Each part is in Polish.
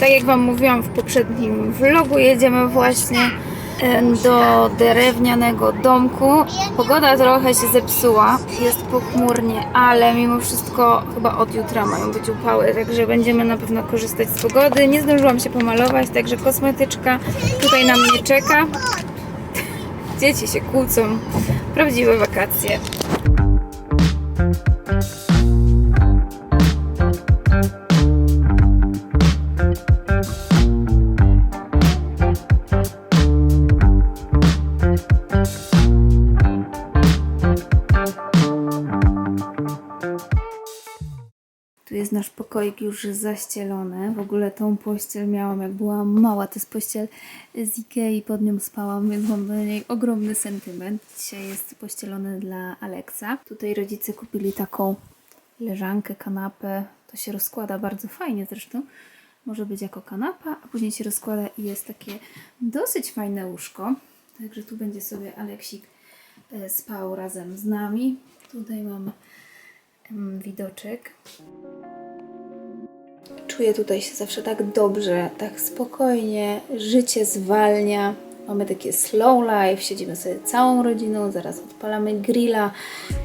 Tak jak Wam mówiłam w poprzednim vlogu, jedziemy właśnie do drewnianego domku. Pogoda trochę się zepsuła, jest pochmurnie, ale mimo wszystko chyba od jutra mają być upały, także będziemy na pewno korzystać z pogody. Nie zdążyłam się pomalować, także kosmetyczka tutaj na mnie czeka. Dzieci się kłócą. Prawdziwe wakacje. Pokoik już zaścielony. W ogóle tą pościel miałam jak byłam mała. To jest pościel z Ikei, pod nią spałam, więc mam do niej ogromny sentyment. Dzisiaj jest pościelony dla Aleksa. Tutaj rodzice kupili taką leżankę, kanapę. To się rozkłada bardzo fajnie zresztą. Może być jako kanapa, a później się rozkłada i jest takie dosyć fajne łóżko. Także tu będzie sobie Aleksik e, spał razem z nami. Tutaj mamy widoczek. Czuję tutaj się zawsze tak dobrze, tak spokojnie, życie zwalnia. Mamy takie slow life, siedzimy sobie całą rodziną, zaraz odpalamy grilla.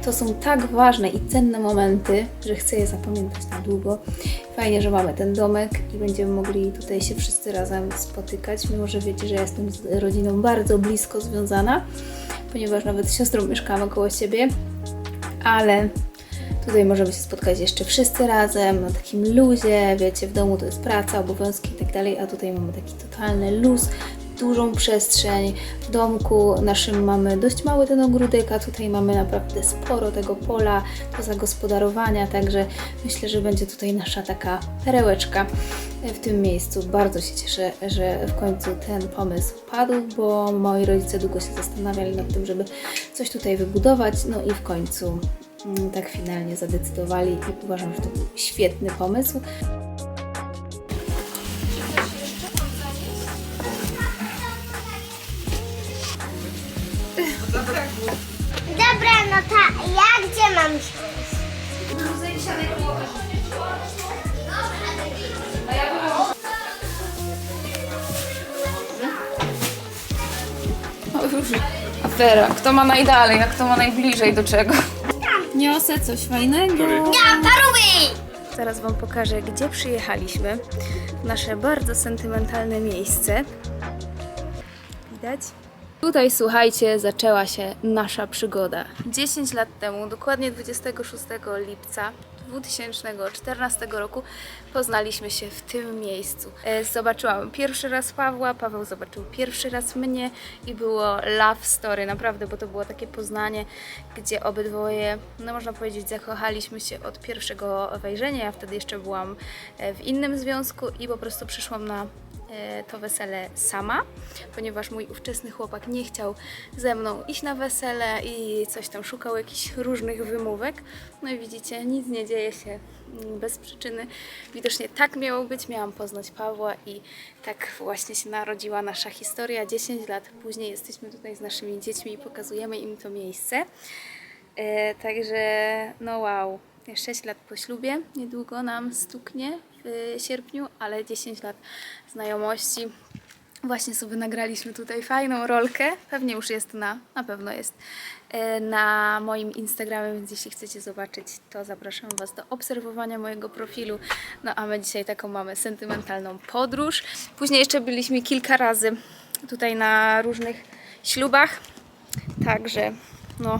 To są tak ważne i cenne momenty, że chcę je zapamiętać na długo. Fajnie, że mamy ten domek i będziemy mogli tutaj się wszyscy razem spotykać, mimo że wiecie, że ja jestem z rodziną bardzo blisko związana, ponieważ nawet z siostrą mieszkamy koło siebie, ale Tutaj możemy się spotkać jeszcze wszyscy razem, na takim luzie, wiecie, w domu to jest praca, obowiązki i tak dalej, a tutaj mamy taki totalny luz, dużą przestrzeń. W domku naszym mamy dość mały ten ogródek, a tutaj mamy naprawdę sporo tego pola do zagospodarowania, także myślę, że będzie tutaj nasza taka perełeczka w tym miejscu. Bardzo się cieszę, że w końcu ten pomysł padł, bo moi rodzice długo się zastanawiali nad tym, żeby coś tutaj wybudować, no i w końcu tak finalnie zadecydowali i uważam, że to był świetny pomysł. Dobra, no to ja gdzie mam siąść? O, już afera. Kto ma najdalej, a kto ma najbliżej do czego? Niosę coś fajnego. Ja! Zaraz Wam pokażę, gdzie przyjechaliśmy. Nasze bardzo sentymentalne miejsce. Widać? Tutaj, słuchajcie, zaczęła się nasza przygoda. 10 lat temu, dokładnie 26 lipca 2014 roku, poznaliśmy się w tym miejscu. E, Zobaczyłam pierwszy raz Pawła, Paweł zobaczył pierwszy raz mnie i było love story, naprawdę, bo to było takie poznanie, gdzie obydwoje, no można powiedzieć, zakochaliśmy się od pierwszego wejrzenia. Ja wtedy jeszcze byłam e, w innym związku i po prostu przyszłam na to wesele sama, ponieważ mój ówczesny chłopak nie chciał ze mną iść na wesele i coś tam szukał jakichś różnych wymówek. No i widzicie, nic nie dzieje się mm, bez przyczyny. Widocznie tak miało być, miałam poznać Pawła i tak właśnie się narodziła nasza historia. 10 lat później jesteśmy tutaj z naszymi dziećmi i pokazujemy im to miejsce. E, także no wow, 6 lat po ślubie, niedługo nam stuknie w sierpniu, ale 10 lat znajomości. Właśnie sobie nagraliśmy tutaj fajną rolkę, pewnie już jest na, na pewno jest e, na moim Instagramie, więc jeśli chcecie zobaczyć, to zapraszam Was do obserwowania mojego profilu. No a my dzisiaj taką mamy sentymentalną podróż. Później jeszcze byliśmy kilka razy tutaj na różnych ślubach, także no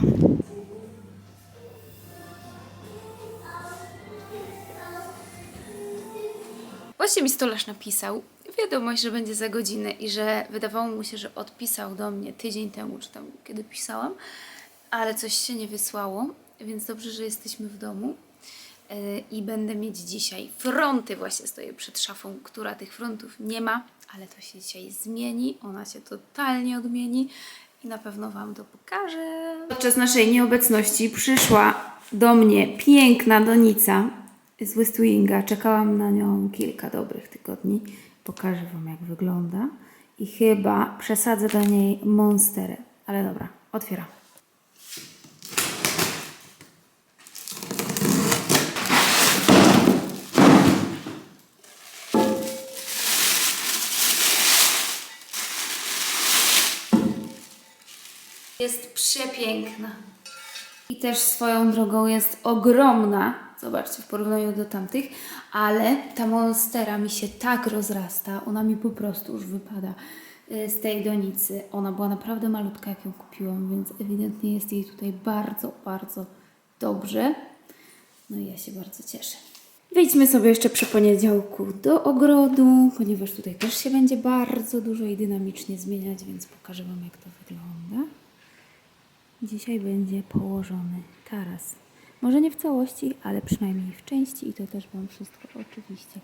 Właśnie mi stolarz napisał wiadomość, że będzie za godzinę i że wydawało mu się, że odpisał do mnie tydzień temu, czy tam kiedy pisałam, ale coś się nie wysłało, więc dobrze, że jesteśmy w domu. Yy, I będę mieć dzisiaj fronty. Właśnie stoję przed szafą, która tych frontów nie ma, ale to się dzisiaj zmieni. Ona się totalnie odmieni i na pewno Wam to pokażę. Podczas naszej nieobecności przyszła do mnie piękna donica z Westwinga. Czekałam na nią kilka dobrych tygodni. Pokażę Wam, jak wygląda. I chyba przesadzę do niej monsterę. Ale dobra, otwieram. Jest przepiękna. I też swoją drogą jest ogromna Zobaczcie, w porównaniu do tamtych, ale ta monstera mi się tak rozrasta, ona mi po prostu już wypada y, z tej donicy. Ona była naprawdę malutka, jak ją kupiłam, więc ewidentnie jest jej tutaj bardzo, bardzo dobrze. No i ja się bardzo cieszę. Wejdźmy sobie jeszcze przy poniedziałku do ogrodu, ponieważ tutaj też się będzie bardzo dużo i dynamicznie zmieniać, więc pokażę Wam, jak to wygląda. Dzisiaj będzie położony taras. Może nie w całości, ale przynajmniej w części i to też Wam wszystko oczywiście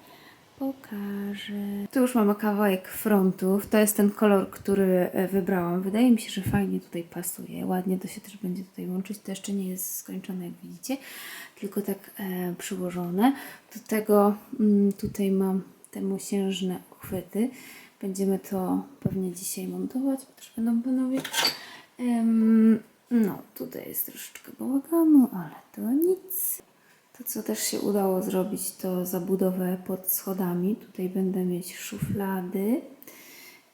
pokażę. Tu już mamy kawałek frontów. To jest ten kolor, który e, wybrałam. Wydaje mi się, że fajnie tutaj pasuje. Ładnie to się też będzie tutaj łączyć. To jeszcze nie jest skończone, jak widzicie, tylko tak e, przyłożone. Do tego mm, tutaj mam te mosiężne uchwyty. Będziemy to pewnie dzisiaj montować, bo też będą panowie. No, tutaj jest troszeczkę bałaganu, ale to nic. To, co też się udało zrobić, to zabudowę pod schodami. Tutaj będę mieć szuflady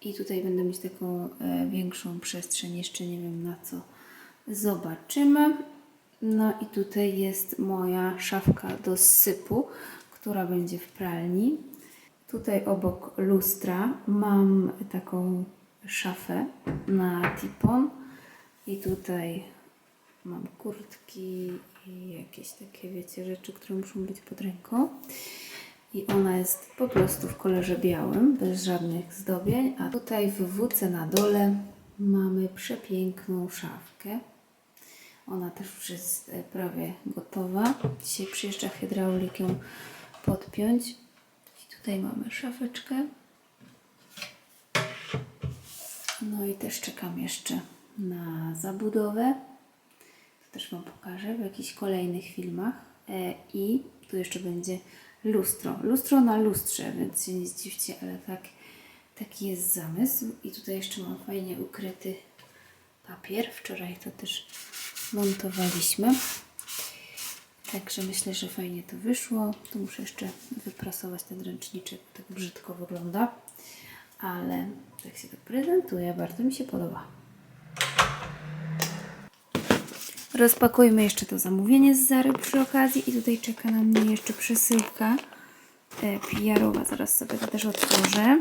i tutaj będę mieć taką e, większą przestrzeń. Jeszcze nie wiem na co. Zobaczymy. No i tutaj jest moja szafka do sypu, która będzie w pralni. Tutaj obok lustra mam taką szafę na tipon i tutaj mam kurtki i jakieś takie, wiecie, rzeczy, które muszą być pod ręką. I ona jest po prostu w kolorze białym, bez żadnych zdobień. A tutaj w WC na dole mamy przepiękną szafkę. Ona też już jest e, prawie gotowa. Dzisiaj przyjeżdża hydraulik ją podpiąć. I tutaj mamy szafeczkę. No i też czekam jeszcze na zabudowę. To też Wam pokażę w jakichś kolejnych filmach. E, I tu jeszcze będzie lustro. Lustro na lustrze, więc się nie zdziwcie, ale tak, taki jest zamysł. I tutaj jeszcze mam fajnie ukryty papier. Wczoraj to też montowaliśmy. Także myślę, że fajnie to wyszło. Tu muszę jeszcze wyprasować ten ręczniczek, tak brzydko wygląda. Ale tak się to prezentuje, bardzo mi się podoba. Rozpakujmy jeszcze to zamówienie z Zary przy okazji i tutaj czeka na mnie jeszcze przesyłka e, PR-owa. Zaraz sobie to też otworzę.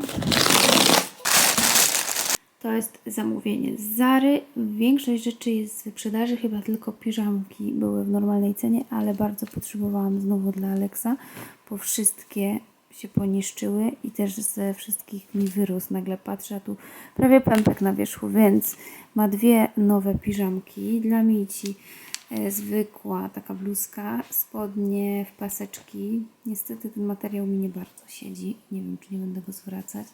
To jest zamówienie z Zary. Większość rzeczy jest z wyprzedaży, chyba tylko piżamki były w normalnej cenie, ale bardzo potrzebowałam znowu dla Alexa, bo wszystkie się poniszczyły i też ze wszystkich mi wyrósł. Nagle patrzę, a tu prawie pępek na wierzchu, więc ma dwie nowe piżamki dla Mici. E, zwykła taka bluzka, spodnie w paseczki. Niestety ten materiał mi nie bardzo siedzi. Nie wiem, czy nie będę go zwracać,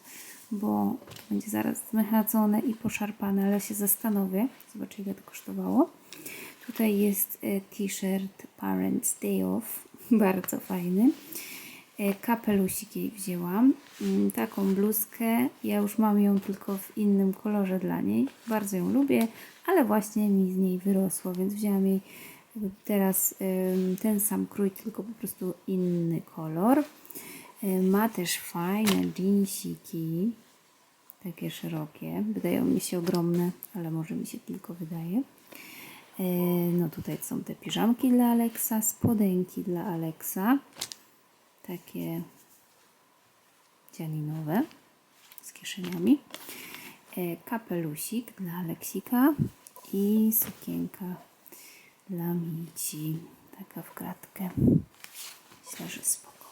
bo będzie zaraz zmechacone i poszarpane, ale się zastanowię. Zobaczę, ile to kosztowało. Tutaj jest e, t-shirt Parents Day Off. Bardzo fajny. E, Kapelusik jej wzięłam. Mm, Taką bluzkę. Ja już mam ją tylko w innym kolorze dla niej. Bardzo ją lubię, ale właśnie mi z niej wyrosło, więc wzięłam jej teraz ten sam krój, tylko po prostu inny kolor. E, Ma też fajne jeansiki. Takie szerokie. Wydają mi się ogromne, ale może mi się tylko wydaje. E, No tutaj są te piżamki dla Alexa, spodenki dla Alexa takie dzianinowe z kieszeniami, e, kapelusik dla Aleksika i sukienka dla Mici. Taka w kratkę. Myślę, że spoko.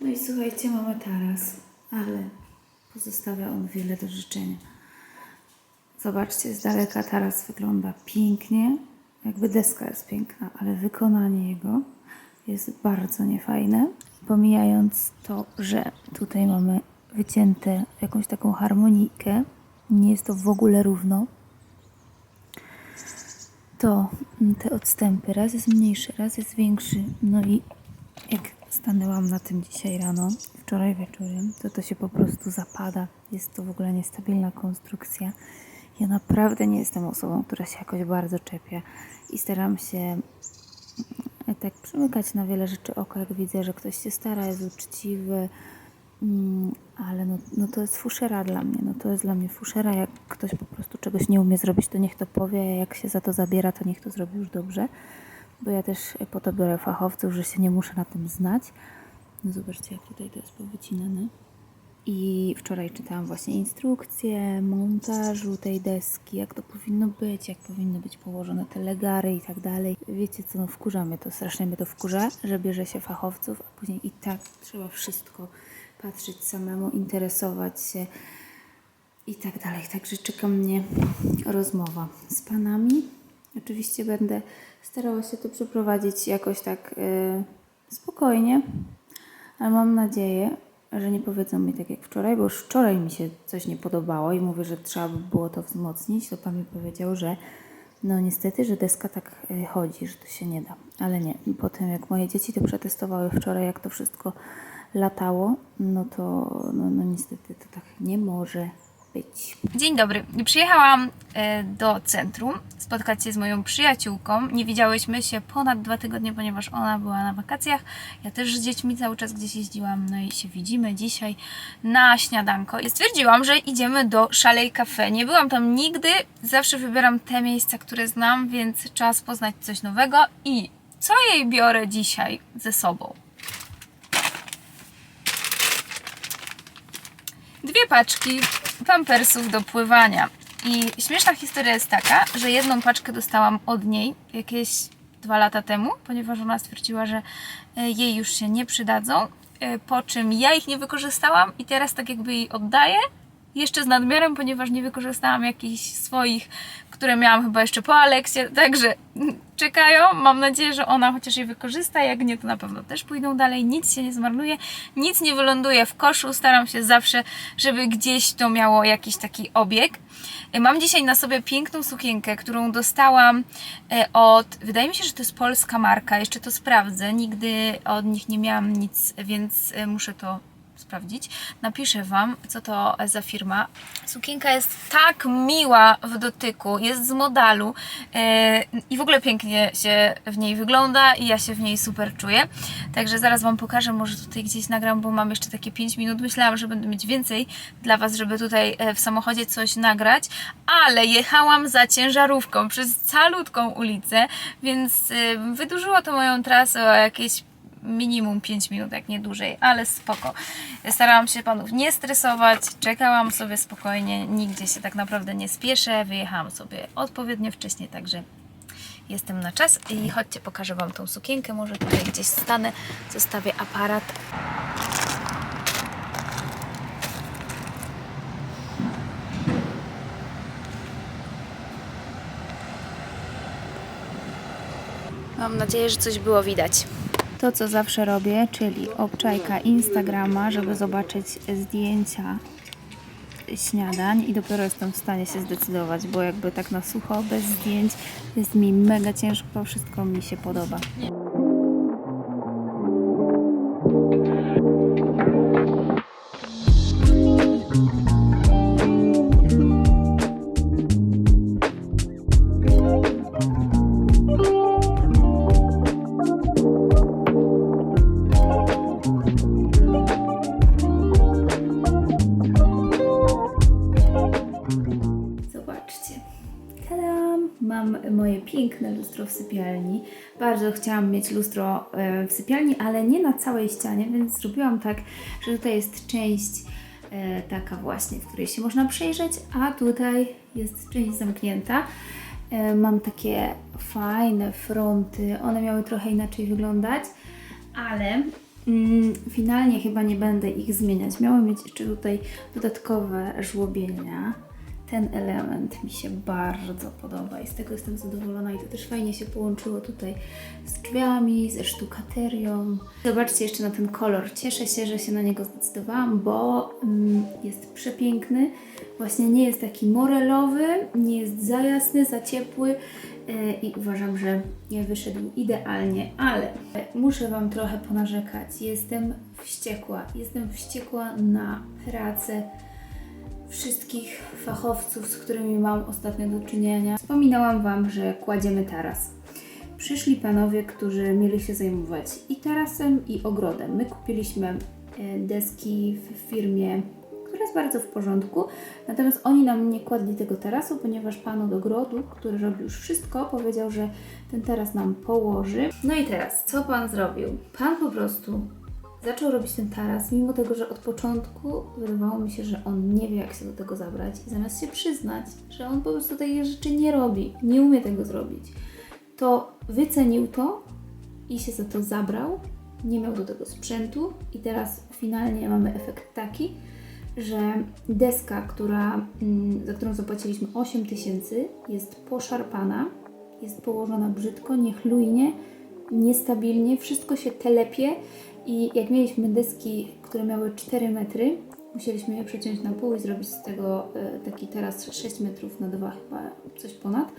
No i słuchajcie, mamy taras, ale pozostawia on wiele do życzenia. Zobaczcie, z daleka taras wygląda pięknie. Jakby deska jest piękna, ale wykonanie jego jest bardzo niefajne. Pomijając to, że tutaj mamy wycięte jakąś taką harmonijkę, nie jest to w ogóle równo, to mm, te odstępy raz jest mniejszy, raz jest większy. No i jak stanęłam na tym dzisiaj rano, wczoraj wieczorem, to to się po prostu zapada. Jest to w ogóle niestabilna konstrukcja. Ja naprawdę nie jestem osobą, która się jakoś bardzo czepia i staram się tak przymykać na wiele rzeczy oko, jak widzę, że ktoś się stara, jest uczciwy, mm, ale no, no to jest fuszera dla mnie. No to jest dla mnie fuszera. Jak ktoś po prostu czegoś nie umie zrobić, to niech to powie. a Jak się za to zabiera, to niech to zrobi już dobrze. Bo ja też po to biorę fachowców, że się nie muszę na tym znać. No zobaczcie, jak tutaj to jest powycinane. I wczoraj czytałam właśnie instrukcje montażu tej deski, jak to powinno być, jak powinny być położone te legary i tak dalej. Wiecie co, no wkurza mnie to, strasznie mnie to wkurza, że bierze się fachowców, a później i tak trzeba wszystko patrzeć samemu, interesować się i tak dalej. Także czeka mnie rozmowa z panami. Oczywiście będę starała się to przeprowadzić jakoś tak yy, spokojnie, ale mam nadzieję, że nie powiedzą mi tak jak wczoraj, bo już wczoraj mi się coś nie podobało i mówię, że trzeba by było to wzmocnić. To pan mi powiedział, że no niestety, że deska tak y, chodzi, że to się nie da. Ale nie, po tym jak moje dzieci to przetestowały wczoraj, jak to wszystko latało, no to no, no niestety to tak nie może być. Dzień dobry. Przyjechałam e, do centrum spotkać się z moją przyjaciółką. Nie widziałyśmy się ponad dwa tygodnie, ponieważ ona była na wakacjach. Ja też z dziećmi cały czas gdzieś jeździłam, no i się widzimy dzisiaj na śniadanko. I stwierdziłam, że idziemy do Szalej Cafe. Nie byłam tam nigdy, zawsze wybieram te miejsca, które znam, więc czas poznać coś nowego. I co jej biorę dzisiaj ze sobą? dwie paczki pampersów do pływania. I śmieszna historia jest taka, że jedną paczkę dostałam od niej jakieś dwa lata temu, ponieważ ona stwierdziła, że e, jej już się nie przydadzą. e, Po czym ja ich nie wykorzystałam i teraz tak jakby jej oddaję. Jeszcze z nadmiarem, ponieważ nie wykorzystałam jakichś swoich, które miałam chyba jeszcze po Aleksie, także czekają. Mam nadzieję, że ona chociaż je wykorzysta. Jak nie, to na pewno też pójdą dalej. Nic się nie zmarnuje, nic nie wyląduje w koszu. Staram się zawsze, żeby gdzieś to miało jakiś taki obieg. E, Mam dzisiaj na sobie piękną sukienkę, którą dostałam e, od. Wydaje mi się, że to jest polska marka. Jeszcze to sprawdzę. Nigdy od nich nie miałam nic, więc e, muszę to sprawdzić. Napiszę Wam, co to za firma. Sukienka jest tak miła w dotyku, jest z modalu e, i w ogóle pięknie się w niej wygląda i ja się w niej super czuję. Także zaraz Wam pokażę, może tutaj gdzieś nagram, bo mam jeszcze takie 5 minut. Myślałam, że będę mieć więcej dla Was, żeby tutaj e, w samochodzie coś nagrać, ale jechałam za ciężarówką przez calutką ulicę, więc e, wydłużyło to moją trasę o jakieś minimum 5 minut, jak nie dłużej, ale spoko. Starałam się panów nie stresować, czekałam sobie spokojnie, nigdzie się tak naprawdę nie spieszę, wyjechałam sobie odpowiednio wcześnie, także jestem na czas i chodźcie, pokażę Wam tą sukienkę, może tutaj gdzieś stanę, zostawię aparat. Mam nadzieję, że coś było widać. To, co zawsze robię, czyli obczajka Instagrama, żeby zobaczyć zdjęcia śniadań i dopiero jestem w stanie się zdecydować, bo jakby tak na sucho, bez zdjęć jest mi mega ciężko, wszystko mi się podoba. Piękne lustro w sypialni. Bardzo chciałam mieć lustro e, w sypialni, ale nie na całej ścianie, więc zrobiłam tak, że tutaj jest część e, taka właśnie, w której się można przejrzeć, a tutaj jest część zamknięta. E, Mam takie fajne fronty, one miały trochę inaczej wyglądać, ale mm, finalnie chyba nie będę ich zmieniać. Miały mieć jeszcze tutaj dodatkowe żłobienia. Ten element mi się bardzo podoba i z tego jestem zadowolona i to też fajnie się połączyło tutaj z drzwiami, ze sztukaterią. Zobaczcie jeszcze na ten kolor. Cieszę się, że się na niego zdecydowałam, bo mm, jest przepiękny. Właśnie nie jest taki morelowy, nie jest za jasny, za ciepły e, i uważam, że nie wyszedł idealnie, ale muszę Wam trochę ponarzekać. Jestem wściekła. Jestem wściekła na pracę wszystkich fachowców, z którymi mam ostatnio do czynienia. Wspominałam Wam, że kładziemy taras. Przyszli panowie, którzy mieli się zajmować i tarasem, i ogrodem. My kupiliśmy e, deski w firmie, która jest bardzo w porządku. Natomiast oni nam nie kładli tego tarasu, ponieważ pan od ogrodu, który robi już wszystko, powiedział, że ten taras nam położy. No i teraz, co pan zrobił? Pan po prostu zaczął robić ten taras, mimo tego, że od początku wydawało mi się, że on nie wie, jak się do tego zabrać. I zamiast się przyznać, że on po prostu takich rzeczy nie robi, nie umie tego zrobić, to wycenił to i się za to zabrał. Nie miał do tego sprzętu, i teraz finalnie mamy efekt taki, że deska, która, mm, za którą zapłaciliśmy 8 tysięcy, jest poszarpana, jest położona brzydko, niechlujnie, niestabilnie, wszystko się telepie i jak mieliśmy deski, które miały 4 metry, musieliśmy je przeciąć na pół i zrobić z tego e, taki teraz 6 metrów na 2 chyba, coś ponad.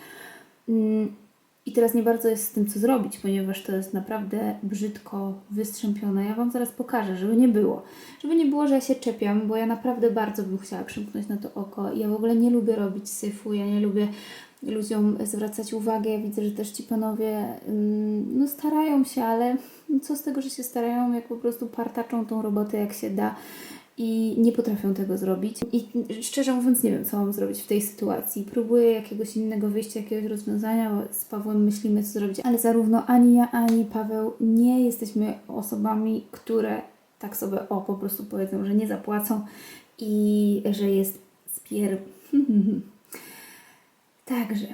I teraz nie bardzo jest z tym co zrobić, ponieważ to jest naprawdę brzydko wystrzępione. Ja Wam zaraz pokażę, żeby nie było. Żeby nie było, że ja się czepiam, bo ja naprawdę bardzo bym chciała przymknąć na to oko. Ja w ogóle nie lubię robić syfu, ja nie lubię ludziom zwracać uwagę. Ja widzę, że też ci panowie mm, no, starają się, ale co z tego, że się starają, jak po prostu partaczą tą robotę jak się da i nie potrafią tego zrobić. I szczerze mówiąc, nie wiem, co mam zrobić w tej sytuacji. Próbuję jakiegoś innego wyjścia, jakiegoś rozwiązania, bo z Pawłem myślimy, co zrobić, ale zarówno ani ja, ani Paweł nie jesteśmy osobami, które tak sobie o po prostu powiedzą, że nie zapłacą i że jest spier. Także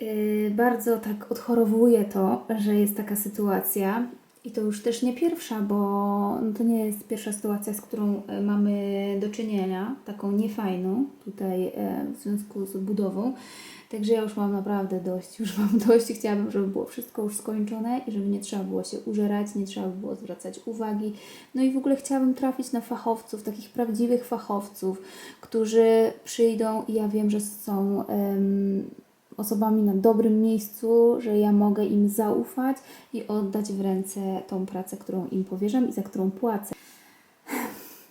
yy, bardzo tak odchorowuję to, że jest taka sytuacja. I to już też nie pierwsza, bo to nie jest pierwsza sytuacja, z którą e, mamy do czynienia, taką niefajną tutaj e, w związku z budową. Także ja już mam naprawdę dość, już mam dość i chciałabym, żeby było wszystko już skończone i żeby nie trzeba było się użerać, nie trzeba było zwracać uwagi. No i w ogóle chciałabym trafić na fachowców, takich prawdziwych fachowców, którzy przyjdą i ja wiem, że są em, osobami na dobrym miejscu, że ja mogę im zaufać i oddać w ręce tą pracę, którą im powierzam i za którą płacę.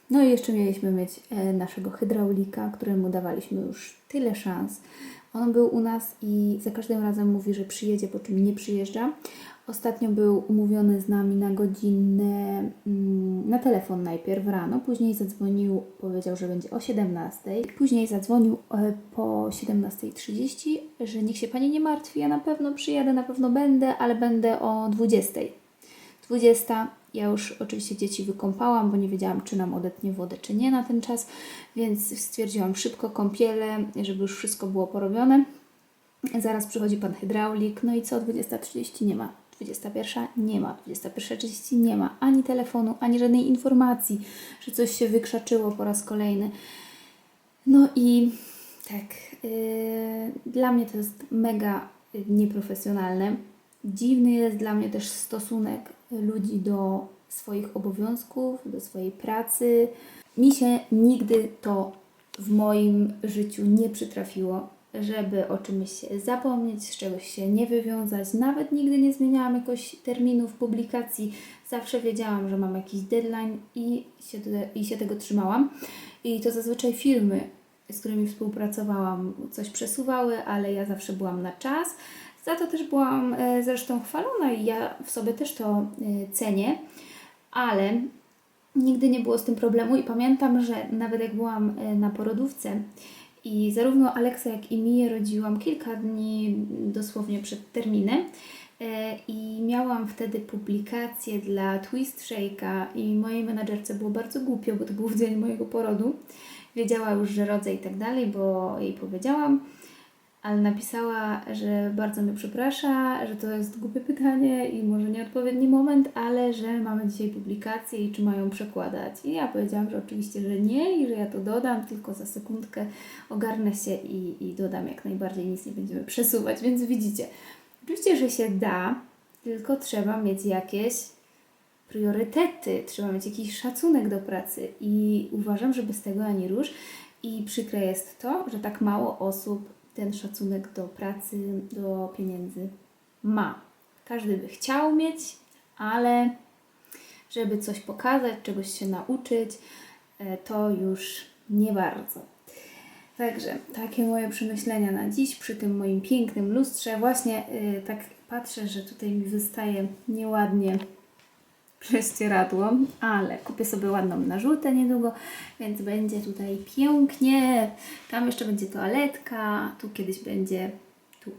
No i jeszcze mieliśmy mieć e, naszego hydraulika, któremu dawaliśmy już tyle szans. On był u nas i za każdym razem mówi, że przyjedzie, po czym nie przyjeżdża. Ostatnio był umówiony z nami na godzinę, mm, na telefon najpierw rano, później zadzwonił, powiedział, że będzie o 17. Później zadzwonił e, po 17.30, że niech się Pani nie martwi, ja na pewno przyjadę, na pewno będę, ale będę o 20. 20. Ja już oczywiście dzieci wykąpałam, bo nie wiedziałam, czy nam odetnie wodę, czy nie na ten czas, więc stwierdziłam szybko kąpiele, żeby już wszystko było porobione. Zaraz przychodzi pan hydraulik, no i co? 20.30 nie ma. 21 nie ma, 21.30 nie ma ani telefonu, ani żadnej informacji, że coś się wykrzaczyło po raz kolejny. No i tak, yy, dla mnie to jest mega nieprofesjonalne. Dziwny jest dla mnie też stosunek ludzi do swoich obowiązków, do swojej pracy. Mi się nigdy to w moim życiu nie przytrafiło, żeby o czymś zapomnieć, z czegoś się nie wywiązać. Nawet nigdy nie zmieniałam jakoś terminów publikacji. Zawsze wiedziałam, że mam jakiś deadline i się, i się tego trzymałam. I to zazwyczaj firmy, z którymi współpracowałam, coś przesuwały, ale ja zawsze byłam na czas. Za to też byłam e, zresztą chwalona i ja w sobie też to e, cenię, ale nigdy nie było z tym problemu i pamiętam, że nawet jak byłam e, na porodówce i zarówno Aleksa, jak i Miję rodziłam kilka dni dosłownie przed terminem e, i miałam wtedy publikację dla Twist Shake'a i mojej menadżerce było bardzo głupio, bo to był dzień mojego porodu. Wiedziała już, że rodzę i tak dalej, bo jej powiedziałam ale napisała, że bardzo mnie przeprasza, że to jest głupie pytanie i może nieodpowiedni moment, ale że mamy dzisiaj publikację i czy mają przekładać. I ja powiedziałam, że oczywiście, że nie i że ja to dodam, tylko za sekundkę ogarnę się i, i dodam jak najbardziej, nic nie będziemy przesuwać. Więc widzicie, oczywiście, że się da, tylko trzeba mieć jakieś priorytety, trzeba mieć jakiś szacunek do pracy i uważam, że bez tego ani rusz. I przykre jest to, że tak mało osób ten szacunek do pracy, do pieniędzy ma. Każdy by chciał mieć, ale żeby coś pokazać, czegoś się nauczyć, e, to już nie bardzo. Także takie moje przemyślenia na dziś przy tym moim pięknym lustrze. Właśnie yy, tak patrzę, że tutaj mi wystaje nieładnie prześcieradło, ale kupię sobie ładną na żółte niedługo, więc będzie tutaj pięknie. Tam jeszcze będzie toaletka, tu kiedyś będzie, tu,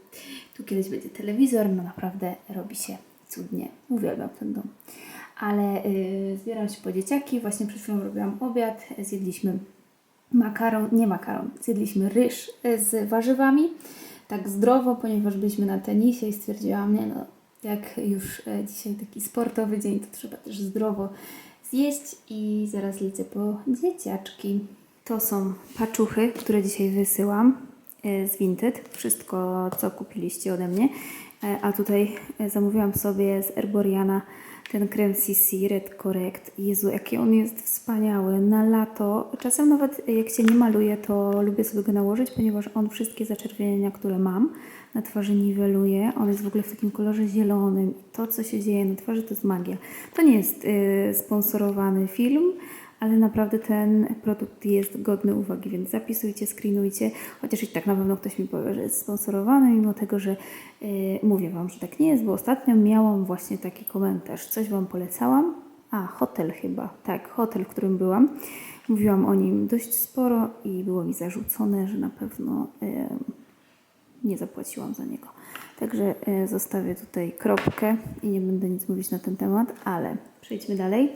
tu kiedyś będzie telewizor, no naprawdę robi się cudnie. Uwielbiam ten dom. Ale yy, zbieram się po dzieciaki, właśnie przed chwilą robiłam obiad, zjedliśmy makaron, nie makaron, zjedliśmy ryż z warzywami, tak zdrowo, ponieważ byliśmy na tenisie i stwierdziłam, nie no, jak już e, dzisiaj taki sportowy dzień, to trzeba też zdrowo zjeść i zaraz lecę po dzieciaczki. To są paczuchy, które dzisiaj wysyłam e, z Vinted. Wszystko, co kupiliście ode mnie. E, A tutaj zamówiłam sobie z Erboriana ten krem CC Red Correct. Jezu, jaki on jest wspaniały. Na lato, czasem nawet jak się nie maluje, to lubię sobie go nałożyć, ponieważ on wszystkie zaczerwienienia, które mam na twarzy niweluje. On jest w ogóle w takim kolorze zielonym. To, co się dzieje na twarzy, to jest magia. To nie jest y, sponsorowany film, ale naprawdę ten produkt jest godny uwagi, więc zapisujcie, screenujcie, chociaż i tak na pewno ktoś mi powie, że jest sponsorowany, mimo tego, że yy, mówię Wam, że tak nie jest, bo ostatnio miałam właśnie taki komentarz, coś Wam polecałam, a hotel chyba, tak, hotel, w którym byłam, mówiłam o nim dość sporo i było mi zarzucone, że na pewno yy, nie zapłaciłam za niego. Także e, zostawię tutaj kropkę i nie będę nic mówić na ten temat, ale przejdźmy dalej.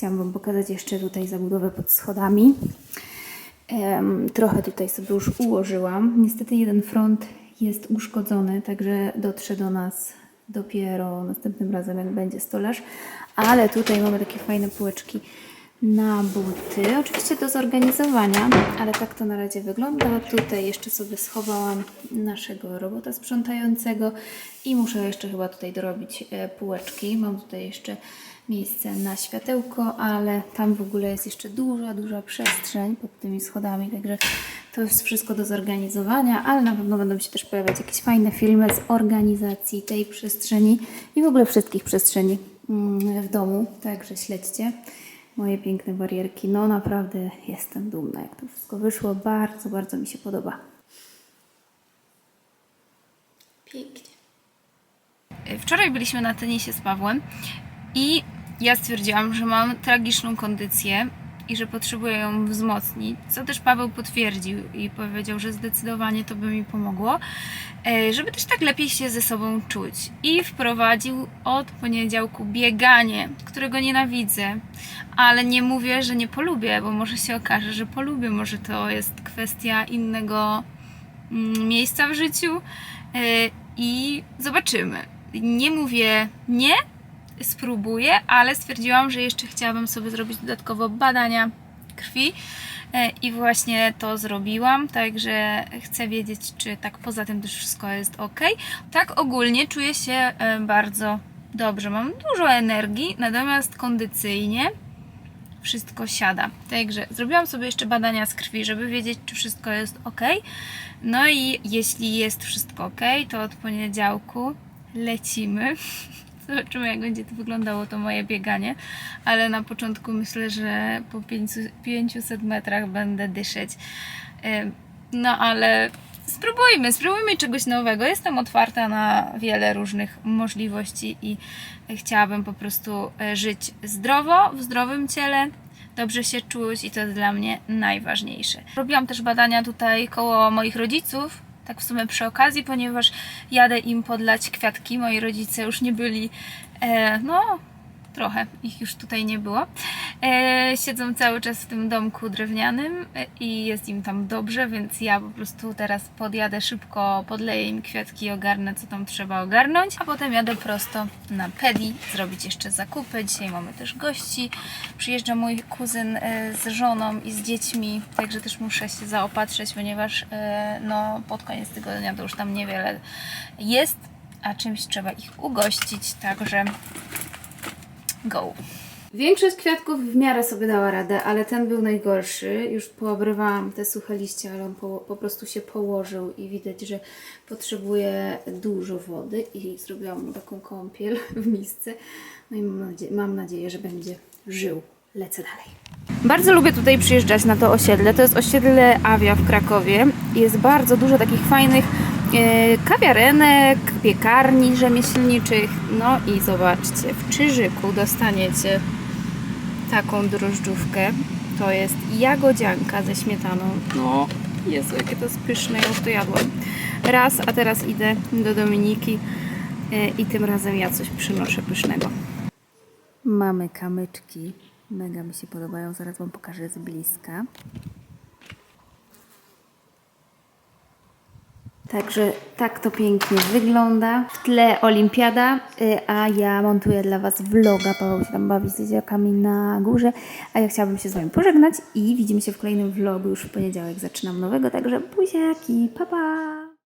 Chciałam Wam pokazać jeszcze tutaj zabudowę pod schodami. Trochę tutaj sobie już ułożyłam. Niestety jeden front jest uszkodzony, także dotrze do nas dopiero następnym razem, jak będzie stolarz. Ale tutaj mamy takie fajne półeczki na buty. Oczywiście do zorganizowania, ale tak to na razie wygląda. Tutaj jeszcze sobie schowałam naszego robota sprzątającego i muszę jeszcze chyba tutaj dorobić e, półeczki. Mam tutaj jeszcze miejsce na światełko, ale tam w ogóle jest jeszcze duża, duża przestrzeń pod tymi schodami, także to jest wszystko do zorganizowania, ale na pewno będą się też pojawiać jakieś fajne filmy z organizacji tej przestrzeni i w ogóle wszystkich przestrzeni mm, w domu, także śledźcie moje piękne barierki. No naprawdę jestem dumna, jak to wszystko wyszło. Bardzo, bardzo mi się podoba. Pięknie. Wczoraj byliśmy na tenisie z Pawłem i ja stwierdziłam, że mam tragiczną kondycję i że potrzebuję ją wzmocnić, co też Paweł potwierdził i powiedział, że zdecydowanie to by mi pomogło, e, żeby też tak lepiej się ze sobą czuć. I wprowadził od poniedziałku bieganie, którego nienawidzę, ale nie mówię, że nie polubię, bo może się okaże, że polubię, może to jest kwestia innego mm, miejsca w życiu e, i zobaczymy. Nie mówię nie, spróbuję, ale stwierdziłam, że jeszcze chciałabym sobie zrobić dodatkowo badania krwi e, i właśnie to zrobiłam, także chcę wiedzieć, czy tak poza tym też wszystko jest ok. Tak ogólnie czuję się e, bardzo dobrze, mam dużo energii, natomiast kondycyjnie wszystko siada. Także zrobiłam sobie jeszcze badania z krwi, żeby wiedzieć, czy wszystko jest ok. No i jeśli jest wszystko ok, to od poniedziałku lecimy. Zobaczymy, jak będzie to wyglądało, to moje bieganie. Ale na początku myślę, że po 500 500 metrach będę dyszeć. No ale spróbujmy, spróbujmy czegoś nowego. Jestem otwarta na wiele różnych możliwości i chciałabym po prostu e, żyć zdrowo, w zdrowym ciele, dobrze się czuć i to jest dla mnie najważniejsze. Robiłam też badania tutaj koło moich rodziców, tak w sumie przy okazji, ponieważ jadę im podlać kwiatki. Moi rodzice już nie byli, e, no trochę ich już tutaj nie było. E, siedzą cały czas w tym domku drewnianym e, i jest im tam dobrze, więc ja po prostu teraz podjadę szybko, podleję im kwiatki i ogarnę, co tam trzeba ogarnąć, a potem jadę prosto na Pedi zrobić jeszcze zakupy. Dzisiaj mamy też gości. Przyjeżdża mój kuzyn e, z żoną i z dziećmi, także też muszę się zaopatrzyć, ponieważ no, pod koniec tygodnia to już tam niewiele jest, a czymś trzeba ich ugościć, także go. Większość kwiatków w miarę sobie dała radę, ale ten był najgorszy. Już poobrywałam te suche liście, ale on po, po prostu się położył i widać, że potrzebuje dużo wody i zrobiłam mu taką kąpiel w misce. No i mam nadzieję, mam nadzieję że będzie żył. Lecę dalej. Bardzo lubię tutaj przyjeżdżać na to osiedle. To jest osiedle Awia w Krakowie. Jest bardzo dużo takich fajnych kawiarenek, piekarni rzemieślniczych. No i zobaczcie, w Czyżyku dostaniecie taką drożdżówkę. To jest jagodzianka ze śmietaną. No, Jezu, jakie to jest pyszne, już to jadłam. Raz, a teraz idę do Dominiki e, i tym razem ja coś przynoszę pysznego. Mamy kamyczki. Mega mi się podobają. Zaraz Wam pokażę z bliska. Także tak to pięknie wygląda. W tle olimpiada, y, a ja montuję dla Was vloga. Paweł się tam bawi z dzieciakami na górze, a ja chciałabym się z Wami pożegnać i widzimy się w kolejnym vlogu już w poniedziałek. Zaczynam nowego, także buziaki, pa pa!